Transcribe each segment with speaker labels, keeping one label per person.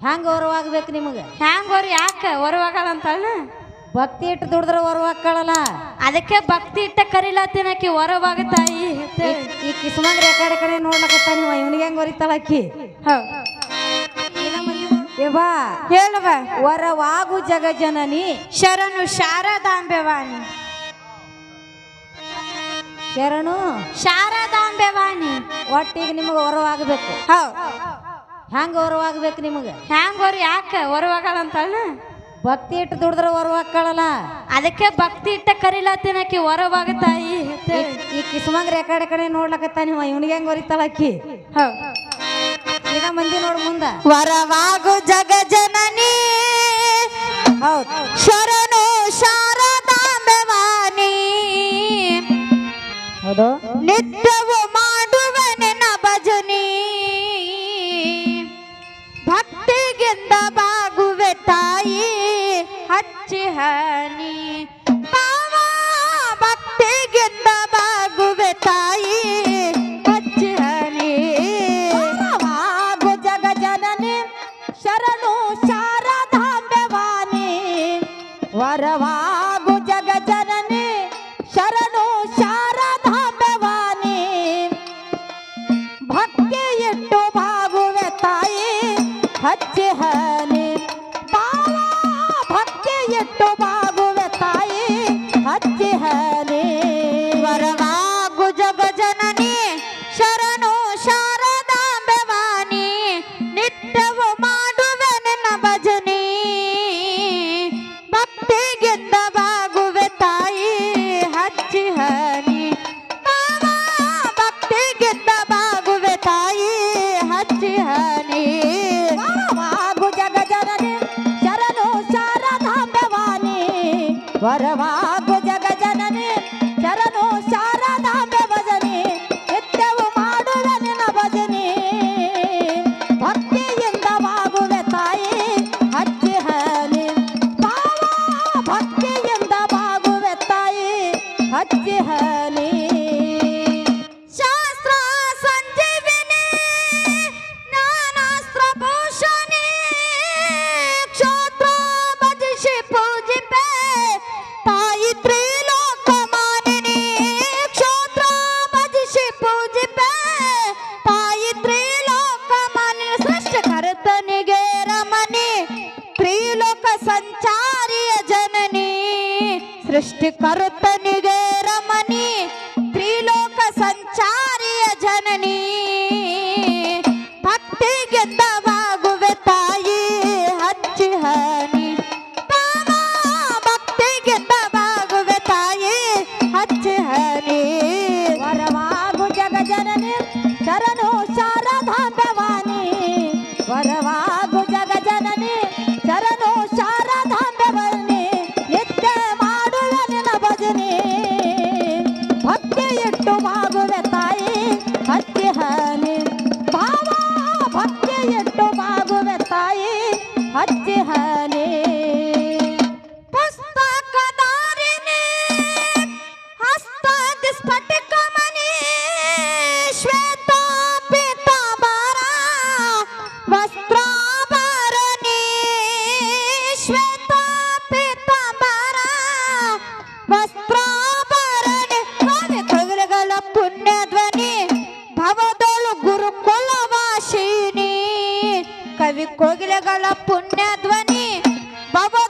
Speaker 1: ಹೆಂಗ ಹೊರವಾಗ್ಬೇಕು ನಿಮಗೆ?
Speaker 2: ಹ್ಯಾಂಗ ಅವ್ರು ಯಾಕೆ ಹೊರವಾಗಲ್ಲಂತಾಳ
Speaker 1: ಭಕ್ತಿ ಇಟ್ಟು ದುಡಿದ್ರೆ ಹೊರವಾಕ್ಕಳಲ್ಲ
Speaker 2: ಅದಕ್ಕೆ ಭಕ್ತಿ ಇಟ್ಟ ಕರಿಲಾತಿನಕಿ ಹೊರವಾಗ ತಾಯಿ
Speaker 1: ಈ ಕಿಸ್ಮಂಗ್ರಿ ಆ ಕಡೆ ಕಡೆ ನೋಡ್ಲಕತ್ತ ನೀವು ಇವನಿಗೆ ಹೆಂಗ್ ಹೊರಿತಾಳ ಅಕ್ಕಿ ಏವಾ
Speaker 2: ಹೇಳುವ.
Speaker 1: ವರವಾಗು ಜಗಜನನಿ
Speaker 2: ಶರಣು ಶಾರದಾಂಬೆವಾನಿ
Speaker 1: ಶರಣು?
Speaker 2: ಶಾರದಾಂಬೆವಾನಿ
Speaker 1: ಒಟ್ಟಿಗೆ ನಿಮಗೆ ಹೊರವಾಗಬೇಕು.
Speaker 2: ಹೌದ್.
Speaker 1: ಹೆಂಗ ಹೊರವಾಗ್ಬೇಕು ನಿಮಗೆ?
Speaker 2: ಹ್ಯಾಂಗ ಹೊರ ಯಾಕೆ ಹೊರವಾಗಲ್ಲಂತಾಳ
Speaker 1: ಭಕ್ತಿ ಇಟ್ಟು ದುಡಿದ್ರೆ ಹೊರವಾಗಲ್ಲ
Speaker 2: ಅದಕ್ಕೆ ಭಕ್ತಿ ಇಟ್ಟ ಕರಿಲಾತಿನಕಿ ಹೊರವಾಗ ತಾಯಿ
Speaker 1: ಈ ಕಿಸ್ಮಂಗ್ರಿ ಕಡೆ ಕಡೆ ನೋಡ್ಲಕತ್ತ ನೀವು? ಇವನಿಗೆ ಹೆಂಗ್ ಹೊರಿತಾಳ ಅಕ್ಕಿ ಈಗ ಮಂದಿ ನೋಡ್ ಮುಂದ.
Speaker 2: ವರವಾಗು ಜಗ ಜನನಿ.
Speaker 1: ಶರಣು
Speaker 2: ಶರಣು ಶಾರದಾಂಬವಾನಿ.
Speaker 1: ಹೌದು.
Speaker 2: ನಿತ್ಯವು ಹಚ್ಚಿ ಹನಿ ಪಾವ ಭಕ್ತಿಗಿಂದ ಬಾಗುವೆ ತಾಯಿ. ಹಚ್ಚಿ ಹನಿ
Speaker 1: ವರವಾಗು ಜಗಜನನಿ ಶರಣು ಶಾರದಾಂಬೆವಾನಿ ವರವಾಗು
Speaker 2: ವರವಾಗು
Speaker 1: ಜಗಜನನಿ ಶರಣು ಶಾರದಾಂಬೆ ಭಜನಿ, ನಿತ್ಯವು ಮಾಡುವೆ ನಿನ್ನ ಭಜನಿ. ಭಕ್ತಿಯಿಂದ ಬಾಗುವೆ ತಾಯಿ, ಹಚ್ಚಿ ಹಲಿ ಭಕ್ತಿಯಿಂದ ಬಾಗುವೆ ತಾಯಿ, ಹಚ್ಚಿ ಹನಿ ಶರಣು
Speaker 2: ಕವಿ ಕೋಗಿಲೆಗಳ ಪುಣ್ಯ ಧ್ವನಿ ಭವದೊಳು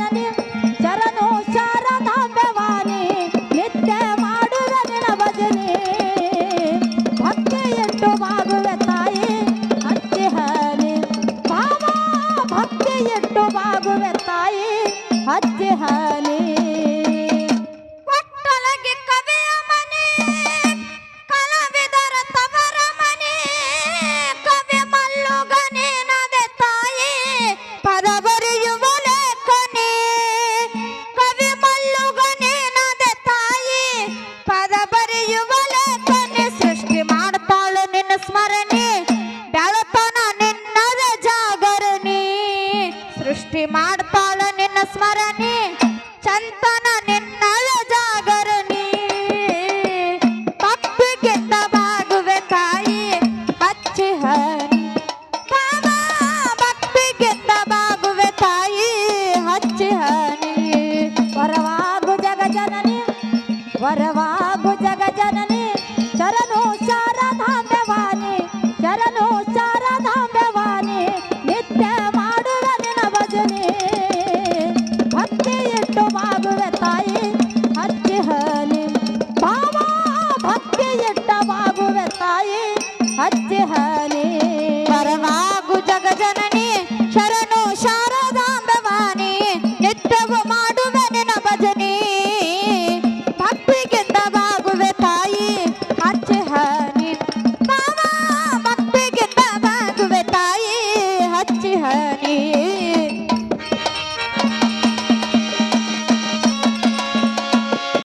Speaker 1: ಭಜನೆ ಶರಣು ಶಾರದಾಂಬವಾನಿ ನಿತ್ಯ ಮಾಡುವ ನಿನ ಭಕ್ತಿ ಎಂಟು ಬಾಗುವೆ ತಾಯಿ ಅಕ್ಕಿ ಭಕ್ತಿ ಎಂಟು ಬಾಗುವೆ ತಾಯಿ ಅಜ್ಜಿ ಹನಿ ಸಂತಾನ